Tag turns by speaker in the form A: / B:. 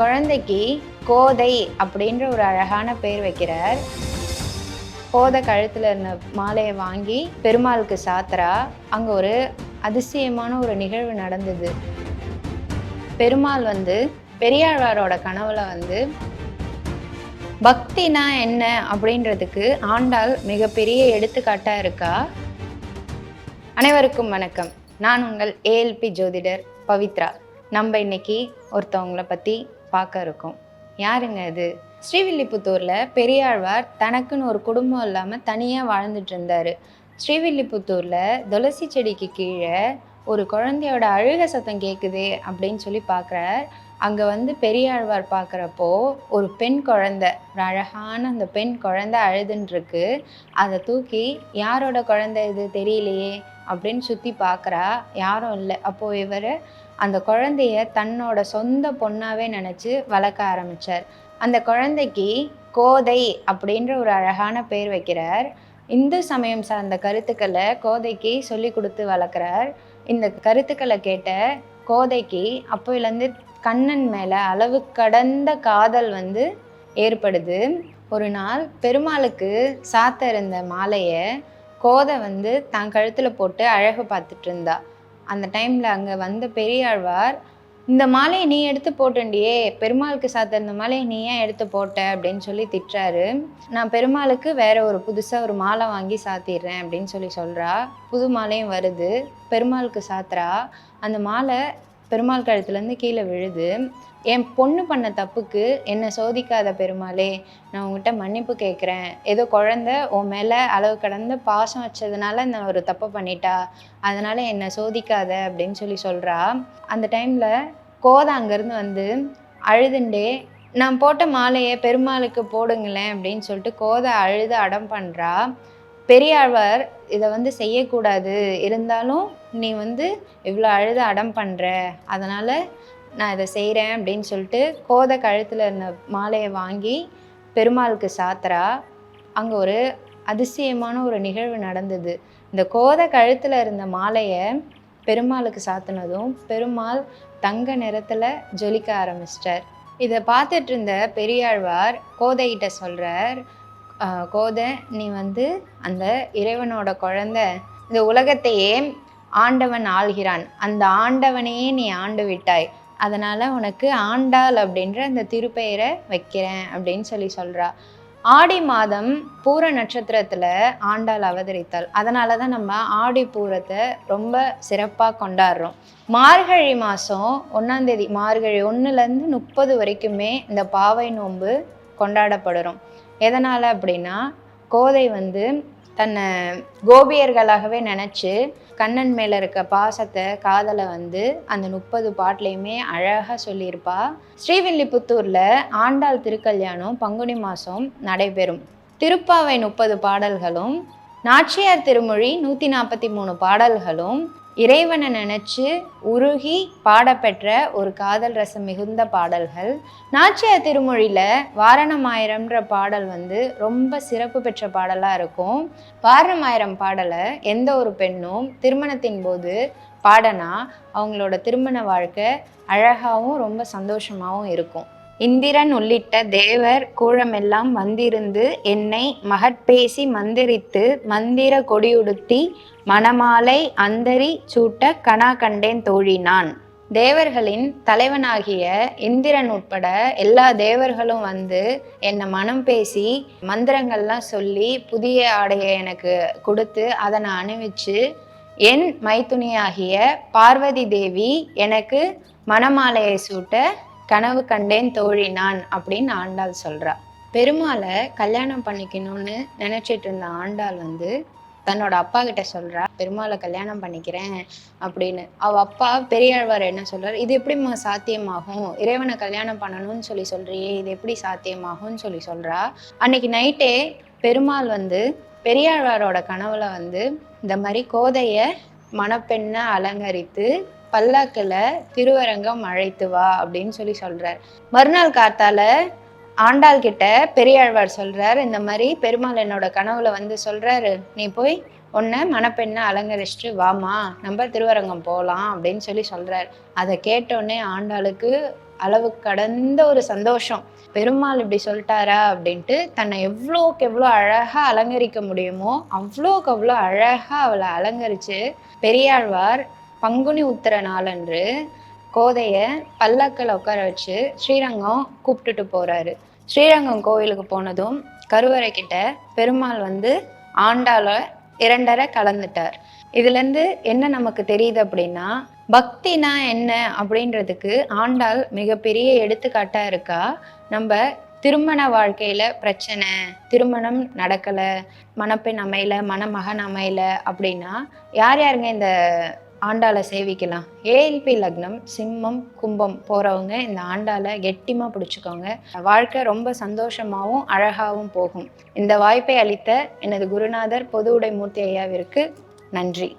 A: குழந்தைக்கு கோதை அப்படின்ற ஒரு அழகான பேர் வைக்கிறார். கோதை கழுத்தில் இருந்த மாலையை வாங்கி பெருமாளுக்கு சாத்துறா. அங்கே ஒரு அதிசயமான ஒரு நிகழ்வு நடந்தது. பெருமாள் வந்து பெரியாழ்வாரோட கனவுல வந்து பக்தினா என்ன அப்படின்றதுக்கு ஆண்டாள் மிகப்பெரிய எடுத்துக்காட்டா இருக்கா? அனைவருக்கும் வணக்கம். நான் உங்கள் ஏஎல்பி ஜோதிடர் பவித்ரா. நம்ம இன்னைக்கு ஒருத்தவங்கள பற்றி பார்க்க இருக்கும். யாருங்க இது? ஸ்ரீவில்லிபுத்தூரில் பெரியாழ்வார் தனக்குன்னு ஒரு குடும்பம் இல்லாமல் தனியாக வாழ்ந்துட்டு இருந்தார். ஸ்ரீவில்லிபுத்தூரில் துளசி செடிக்கு கீழே ஒரு குழந்தையோட அழுக சத்தம் கேட்குதே அப்படின்னு சொல்லி பார்க்குறார் அங்கே வந்து பெரியாழ்வார் பார்க்குறப்போ ஒரு பெண் குழந்தை ஒரு அழகான அந்த பெண் குழந்த அழுதுன்ட்ருக்கு அதை தூக்கி யாரோட குழந்தை இது தெரியலையே அப்படின்னு சுற்றி பார்க்குறா யாரும் இல்லை. அப்போது இவர் அந்த குழந்தைய தன்னோட சொந்த பொண்ணாவே நினச்சி வளர்க்க ஆரம்பித்தார் அந்த குழந்தைக்கு கோதை அப்படின்ற ஒரு அழகான பேர் வைக்கிறார். இந்து சமயம் சார்ந்த கருத்துக்களை கோதைக்கு சொல்லி கொடுத்து வளர்க்குறார். இந்த கருத்துக்களை கேட்ட கோதைக்கு அப்போலேருந்து கண்ணன் மேலே அளவு கடந்த காதல் வந்து ஏற்படுது. ஒரு நாள் பெருமாளுக்கு சாத்த இருந்த மாலையை கோதை வந்து தான் கழுத்தில் போட்டு அழகு பார்த்துட்டு இருந்தா. அந்த டைமில் அங்கே வந்த பெரியாழ்வார் இந்த மாலையை நீ எடுத்து போட்டண்டியே பெருமாளுக்கு சாத்த இந்த மாலையை நீ ஏன் எடுத்து போட்ட? அப்படின்னு சொல்லி திட்டுறாரு. நான் பெருமாளுக்கு வேற ஒரு புதுசாக ஒரு மாலை வாங்கி சாத்திடுறேன் அப்படின்னு சொல்லி சொல்கிறா புது மாலையும் வருது பெருமாளுக்கு சாத்துறா. அந்த மாலை பெருமாள் கழுத்துலேருந்து கீழே விழுது. என் பொண்ணு பண்ண தப்புக்கு என்னை சோதிக்காத பெருமாளே நான் உங்ககிட்ட மன்னிப்பு கேட்குறேன். ஏதோ குழந்த உன் மேலே அளவு கடந்து பாசம் வச்சதுனால நான் ஒரு தப்பு பண்ணிட்டா அதனால் என்னை சோதிக்காத அப்படின்னு சொல்லி சொல்கிறா அந்த டைமில் கோதை அங்கேருந்து வந்து அழுதுண்டே நான் போட்ட மாலையை பெருமாளுக்கு போடுங்களேன் அப்படின்னு சொல்லிட்டு கோதை அழுது அடம் பண்ணுறா பெரியாழ்வார் இதை வந்து செய்யக்கூடாது. இருந்தாலும் நீ வந்து இவ்வளோ அழுது அடம் பண்ணுற அதனால் நான் இதை செய்கிறேன் அப்படின்னு சொல்லிட்டு கோதை கழுத்தில் இருந்த மாலையை வாங்கி பெருமாளுக்கு சாத்திரா அங்கே ஒரு அதிசயமான ஒரு நிகழ்வு நடந்தது. இந்த கோதை கழுத்தில் இருந்த மாலையை பெருமாளுக்கு சாத்தினதும் பெருமாள் தங்க நிறத்தில் ஜொலிக்க ஆரம்பிச்சிட்டார். இதை பார்த்துட்டு இருந்த பெரியாழ்வார் கோதைகிட்ட சொல்கிறார் கோதை நீ வந்து அந்த இறைவனோட குழந்தை. இந்த உலகத்தையே ஆண்டவன் ஆள்கிறான். அந்த ஆண்டவனையே நீ ஆண்டு விட்டாய். அதனால் உனக்கு ஆண்டாள் அப்படின்ற அந்த திருப்பெயரை வைக்கிறேன் அப்படின்னு சொல்லி சொல்கிறா ஆடி மாதம் பூர நட்சத்திரத்தில் ஆண்டாள் அவதரித்தாள். அதனால தான் நம்ம ஆடி பூரத்தை ரொம்ப சிறப்பாக கொண்டாடுறோம். மார்கழி மாதம் ஒன்றாந்தேதி மார்கழி ஒன்றுலேருந்து முப்பது வரைக்குமே இந்த பாவை நோன்பு கொண்டாடப்படுறோம். எதனால் அப்படின்னா கோதை வந்து தன்னை கோபியர்களாகவே நினச்சி கண்ணன் மேலே இருக்க பாசத்தை காதலை வந்து அந்த முப்பது பாட்லேயுமே அழகாக சொல்லியிருப்பா. ஸ்ரீவில்லிபுத்தூரில் ஆண்டாள் திருக்கல்யாணம் பங்குனி மாதம் நடைபெறும். திருப்பாவை முப்பது பாடல்களும் நாச்சியார் திருமொழி நூற்றி நாற்பத்தி மூணு பாடல்களும் இறைவனை நினச்சி உருகி பாடப்பெற்ற ஒரு காதல் ரசம் மிகுந்த பாடல்கள். நாச்சியார் திருமொழியில் வாரணமாயிரம்ன்ற பாடல் வந்து ரொம்ப சிறப்பு பெற்ற பாடலாக இருக்கும். வாரணமாயிரம் பாடலை எந்த ஒரு பெண்ணும் திருமணத்தின் போது பாடனா அவங்களோட திருமண வாழ்க்கை அழகாகவும் ரொம்ப சந்தோஷமாகவும் இருக்கும். இந்திரன் உள்ளிட்ட தேவர் கூழமெல்லாம் வந்திருந்து என்னை மகட்பேசி மந்திரித்து மந்திர கொடியுடுத்தி மணமாலை அந்தரி சூட்ட கணா கண்டேன் தோழி நான் தேவர்களின் தலைவனாகிய இந்திரன் உட்பட எல்லா தேவர்களும் வந்து என்னை மனம் பேசி மந்திரங்கள்லாம் சொல்லி புதிய ஆடையை எனக்கு கொடுத்து அதை நான் அணிவிச்சு என் மைத்துணியாகிய பார்வதி தேவி எனக்கு மணமாலையை சூட்ட கனவு கண்டேன் தோழி நான் அப்படின்னு ஆண்டாள் சொல்கிறா பெருமாளை கல்யாணம் பண்ணிக்கணும்னு நினச்சிட்டு இருந்த ஆண்டாள் வந்து தன்னோட அப்பா கிட்ட சொல்கிறா பெருமாளை கல்யாணம் பண்ணிக்கிறேன் அப்படின்னு. அவ அப்பா பெரியாழ்வார் என்ன சொல்கிறார் இது எப்படிம்மா சாத்தியமாகும்? இறைவனை கல்யாணம் பண்ணணும்னு சொல்லி சொல்றியே இது எப்படி சாத்தியமாகும்னு சொல்லி சொல்றா. அன்னைக்கு நைட்டே பெருமாள் வந்து பெரியாழ்வாரோட கனவுல வந்து இந்த மாதிரி கோதைய மணப்பெண்ணை அலங்கரித்து பல்லாக்கில் திருவரங்கம் அழைத்து வா அப்படின்னு சொல்லி சொல்கிறார் மறுநாள் காத்தால ஆண்டாள் கிட்ட பெரியாழ்வார் சொல்கிறார் இந்த மாதிரி பெருமாள் என்னோட கனவுல வந்து சொல்கிறாரு நீ போய் உன்னை மணப்பெண்ணை அலங்கரிச்சிட்டு வாமா நம்ம திருவரங்கம் போகலாம் அப்படின்னு சொல்லி சொல்கிறார் அதை கேட்டோடனே ஆண்டாளுக்கு அளவு கடந்த ஒரு சந்தோஷம். பெருமாள் இப்படி சொல்லிட்டாரா அப்படின்ட்டு தன்னை எவ்வளோக்கு எவ்வளோ அழகாக அலங்கரிக்க முடியுமோ அவ்வளோக்கு அவ்வளோ அழகாக அவளை அலங்கரித்து பெரியாழ்வார் பங்குனி உத்திர நாளன்று கோதையை பல்லக்கில் உட்கார வச்சு ஸ்ரீரங்கம் கூப்பிட்டுட்டு போறாரு. ஸ்ரீரங்கம் கோவிலுக்கு போனதும் கருவறை கிட்ட பெருமாள் வந்து ஆண்டாள இரண்டரை கலந்துட்டார். இதுலேருந்து என்ன நமக்கு தெரியுது அப்படின்னா பக்தினா என்ன அப்படின்றதுக்கு ஆண்டாள் மிகப்பெரிய எடுத்துக்காட்டா இருக்கா? நம்ம திருமண வாழ்க்கையில பிரச்சனை திருமணம் நடக்கல மணப்பெண் அமையல மணமகன் அமையல அப்படின்னா யார் யாருங்க இந்த ஆண்டாளை சேவிக்கலாம். ஏஎல்பி லக்னம் சிம்மம் கும்பம் போகிறவங்க இந்த ஆண்டாளை கெட்டிமாக பிடிச்சிக்கோங்க. வாழ்க்கை ரொம்ப சந்தோஷமாகவும் அழகாகவும் போகும். இந்த வாய்ப்பை அளித்த எனது குருநாதர் பொது உடைமூர்த்தி ஐயாவிற்கு நன்றி.